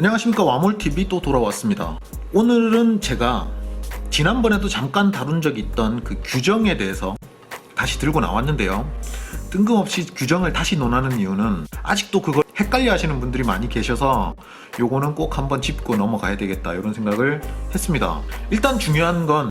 안녕하십니까. 와몰TV 또 돌아왔습니다. 오늘은 제가 지난번에도 잠깐 다룬 적이 있던 그 규정에 대해서 다시 들고 나왔는데요. 뜬금없이 규정을 다시 논하는 이유는 아직도 그걸 헷갈려 하시는 분들이 많이 계셔서 요거는 꼭 한번 짚고 넘어가야 되겠다 이런 생각을 했습니다. 일단 중요한 건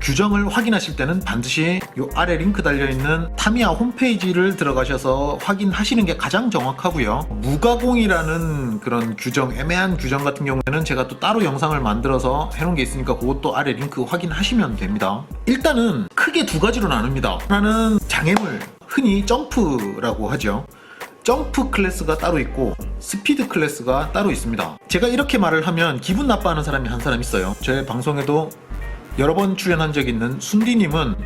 규정을 확인하실 때는 반드시 이 아래 링크 달려있는 타미야 홈페이지를 들어가셔서 확인하시는 게 가장 정확하고요. 무가공이라는 그런 규정, 애매한 규정 같은 경우에는 제가 또 따로 영상을 만들어서 해놓은 게 있으니까 그것도 아래 링크 확인하시면 됩니다. 일단은 크게 두 가지로 나눕니다. 하나는 장애물, 흔히 점프라고 하죠. 점프 클래스가 따로 있고 스피드 클래스가 따로 있습니다. 제가 이렇게 말을 하면 기분 나빠하는 사람이 한 사람 있어요. 제 방송에도 여러 번 출연한 적 있는 순디님은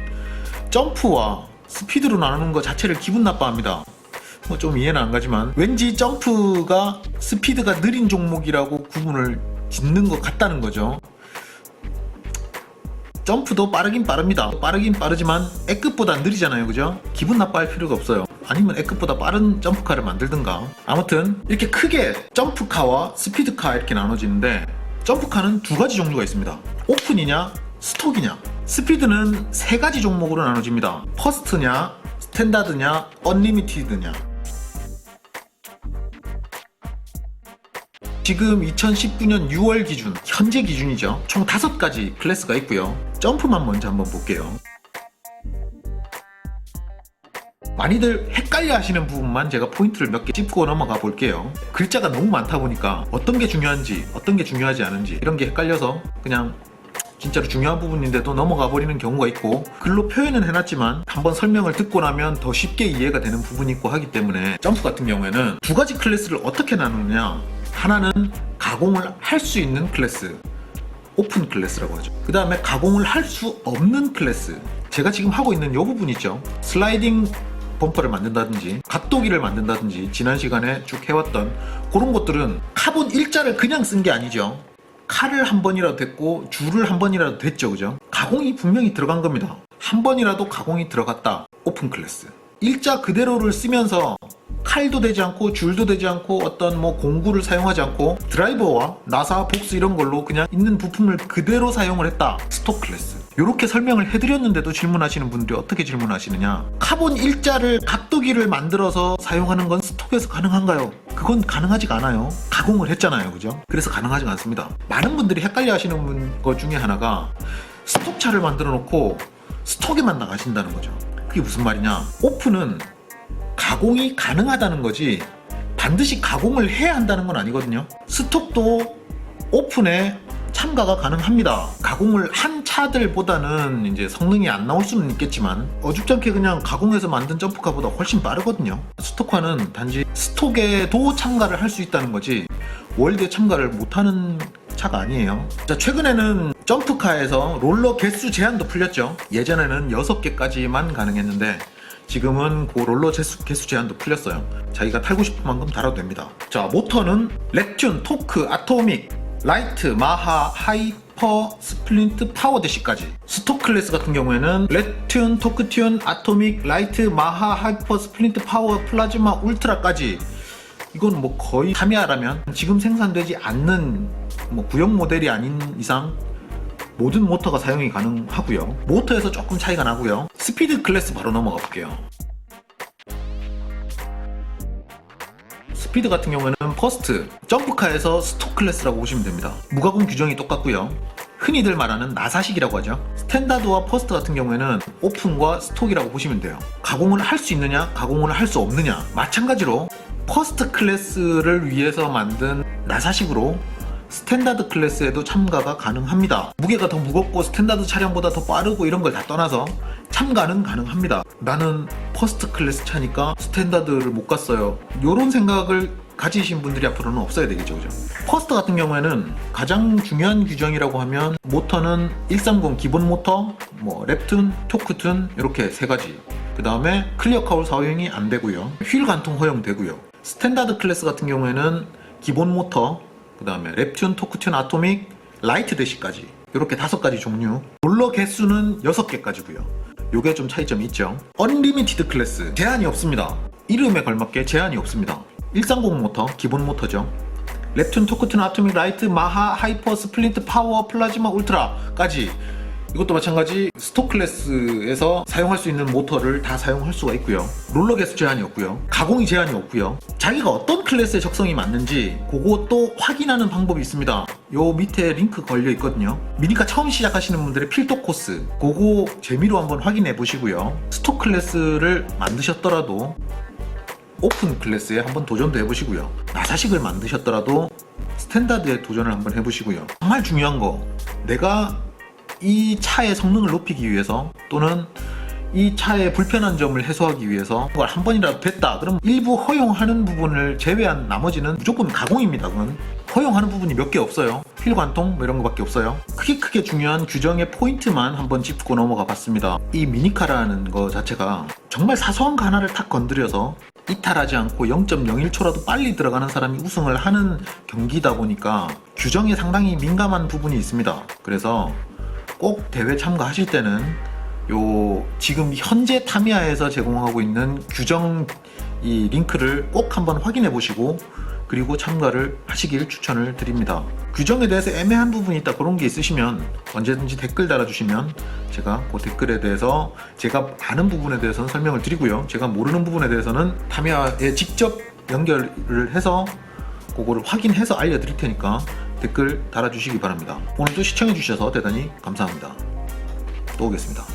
점프와 스피드로 나누는 것 자체를 기분 나빠합니다. 뭐 좀 이해는 안 가지만 왠지 점프가 스피드가 느린 종목이라고 구분을 짓는 것 같다는 거죠. 점프도 빠르긴 빠릅니다. 빠르긴 빠르지만 A급보다 느리잖아요. 그죠? 기분 나빠할 필요가 없어요. 아니면 A급보다 빠른 점프카를 만들든가. 아무튼 이렇게 크게 점프카와 스피드카 이렇게 나눠지는데 점프카는 두 가지 종류가 있습니다. 오픈이냐 스톡이냐. 스피드는 세 가지 종목으로 나눠집니다. 퍼스트냐, 스탠다드냐, 언리미티드냐. 지금 2019년 6월 기준, 현재 기준이죠. 총 다섯 가지 클래스가 있고요. 점프만 먼저 한번 볼게요. 많이들 헷갈려 하시는 부분만 제가 포인트를 몇 개 짚고 넘어가 볼게요. 글자가 너무 많다 보니까 어떤 게 중요한지, 어떤 게 중요하지 않은지 이런 게 헷갈려서 그냥 진짜로 중요한 부분인데도 넘어가 버리는 경우가 있고 글로 표현은 해놨지만 한번 설명을 듣고 나면 더 쉽게 이해가 되는 부분이 있고 하기 때문에 점프 같은 경우에는 두 가지 클래스를 어떻게 나누느냐? 하나는 가공을 할 수 있는 클래스 오픈 클래스라고 하죠. 그 다음에 가공을 할 수 없는 클래스. 제가 지금 하고 있는 이 부분 있죠. 슬라이딩 범퍼를 만든다든지 각도기를 만든다든지 지난 시간에 쭉 해왔던 그런 것들은 카본 일자를 그냥 쓴 게 아니죠 칼을 한 번이라도 됐고 줄을 한 번이라도 됐죠 그죠? 가공이 분명히 들어간 겁니다. 한 번이라도 가공이 들어갔다. 오픈 클래스. 일자 그대로를 쓰면서 칼도 되지 않고 줄도 되지 않고 어떤 뭐 공구를 사용하지 않고 드라이버와 나사 복스 이런 걸로 그냥 있는 부품을 그대로 사용을 했다. 스톡 클래스. 이렇게 설명을 해드렸는데도 질문하시는 분들이 어떻게 질문하시느냐. 카본 일자를 각도기를 만들어서 사용하는 건 스톡에서 가능한가요? 그건 가능하지가 않아요 가공을 했잖아요 그죠? 그래서 가능하지가 않습니다 많은 분들이 헷갈려 하시는 분- 것 중에 하나가 스톡차를 만들어 놓고 스톡에만 나가신다는 거죠 그게 무슨 말이냐 오픈은 가공이 가능하다는 거지 반드시 가공을 해야 한다는 건 아니거든요. 스톡도 오픈에 참가가 가능합니다. 가공을 한 차들보다는 이제 성능이 안 나올 수는 있겠지만 어줍잖게 그냥 가공해서 만든 점프카보다 훨씬 빠르거든요. 스톡화는 단지 스톡에도 참가를 할 수 있다는 거지 월드에 참가를 못하는 차가 아니에요. 자, 최근에는 점프카에서 롤러 개수 제한도 풀렸죠. 예전에는 6개까지만 가능했는데 지금은 그 롤러 개수, 개수 제한도 풀렸어요. 자기가 탈고 싶은 만큼 달아도 됩니다. 자, 모터는 렉튠, 토크, 아토믹, 라이트, 마하, 하이퍼, 스플린트, 파워 대시까지. 스톡 클래스 같은 경우에는 렉튠, 토크튠, 아토믹, 라이트, 마하, 하이퍼, 스플린트, 파워, 플라즈마, 울트라까지. 이건 뭐 거의 타미야라면 지금 생산되지 않는 뭐 구형 모델이 아닌 이상 모든 모터가 사용이 가능하고요. 모터에서 조금 차이가 나고요. 스피드 클래스 바로 넘어가 볼게요. 스피드 같은 경우에는 퍼스트, 점프카에서 스톡 클래스라고 보시면 됩니다. 무가공 규정이 똑같고요. 흔히들 말하는 나사식이라고 하죠. 스탠다드와 퍼스트 같은 경우에는 오픈과 스톡이라고 보시면 돼요. 가공을 할 수 있느냐, 가공을 할 수 없느냐. 마찬가지로 퍼스트 클래스를 위해서 만든 나사식으로 스탠다드 클래스에도 참가가 가능합니다. 무게가 더 무겁고 스탠다드 차량보다 더 빠르고 이런 걸 다 떠나서 참가는 가능합니다. 나는 퍼스트 클래스 차니까 스탠다드를 못 갔어요. 이런 생각을 가지신 분들이 앞으로는 없어야 되겠죠, 그죠? 퍼스트 같은 경우에는 가장 중요한 규정이라고 하면 모터는 130 기본 모터, 뭐 랩튠, 토크튠 이렇게 세 가지. 그 다음에 클리어 카울 사용이 안 되고요. 휠 관통 허용되고요. 스탠다드 클래스 같은 경우에는 기본 모터, 그 다음에 랩튠, 토크튠, 아토믹, 라이트 대시까지 이렇게 다섯 가지 종류 롤러 개수는 여섯 개까지고요 요게 좀 차이점이 있죠 언리미티드 클래스 제한이 없습니다 이름에 걸맞게 제한이 없습니다 130 모터 기본 모터죠 랩툰, 토크툰, 아토믹, 라이트, 마하, 하이퍼, 스플린트, 파워, 플라즈마, 울트라까지 이것도 마찬가지 스톡 클래스에서 사용할 수 있는 모터를 다 사용할 수가 있고요. 롤러 개수 제한이 없고요. 가공이 제한이 없고요. 자기가 어떤 클래스의 적성이 맞는지 그것도 확인하는 방법이 있습니다. 요 밑에 링크 걸려 있거든요. 미니카 처음 시작하시는 분들의 필독 코스 그거 재미로 한번 확인해 보시고요. 스톡 클래스를 만드셨더라도 오픈 클래스에 한번 도전도 해보시고요. 나사식을 만드셨더라도 스탠다드에 도전을 한번 해보시고요. 정말 중요한 거, 내가 이 차의 성능을 높이기 위해서 또는 이 차의 불편한 점을 해소하기 위해서 그걸 한 번이라도 됐다. 그럼 일부 허용하는 부분을 제외한 나머지는 무조건 가공입니다. 그건 허용하는 부분이 몇 개 없어요. 필관통 뭐 이런 거밖에 없어요. 크게 크게 중요한 규정의 포인트만 한번 짚고 넘어가 봤습니다. 이 미니카라는 거 자체가 정말 사소한 거 하나를 탁 건드려서 이탈하지 않고 0.01초라도 빨리 들어가는 사람이 우승을 하는 경기다 보니까 규정에 상당히 민감한 부분이 있습니다. 그래서 꼭 대회 참가하실 때는 요 지금 현재 타미야에서 제공하고 있는 규정 이 링크를 꼭 한번 확인해 보시고 그리고 참가를 하시길 추천을 드립니다. 규정에 대해서 애매한 부분이 있다 그런 게 있으시면 언제든지 댓글 달아주시면 제가 그 댓글에 대해서 제가 아는 부분에 대해서는 설명을 드리고요. 제가 모르는 부분에 대해서는 타미야에 직접 연결을 해서 그거를 확인해서 알려드릴 테니까 댓글 달아주시기 바랍니다. 오늘도 시청해주셔서 대단히 감사합니다. 또 오겠습니다.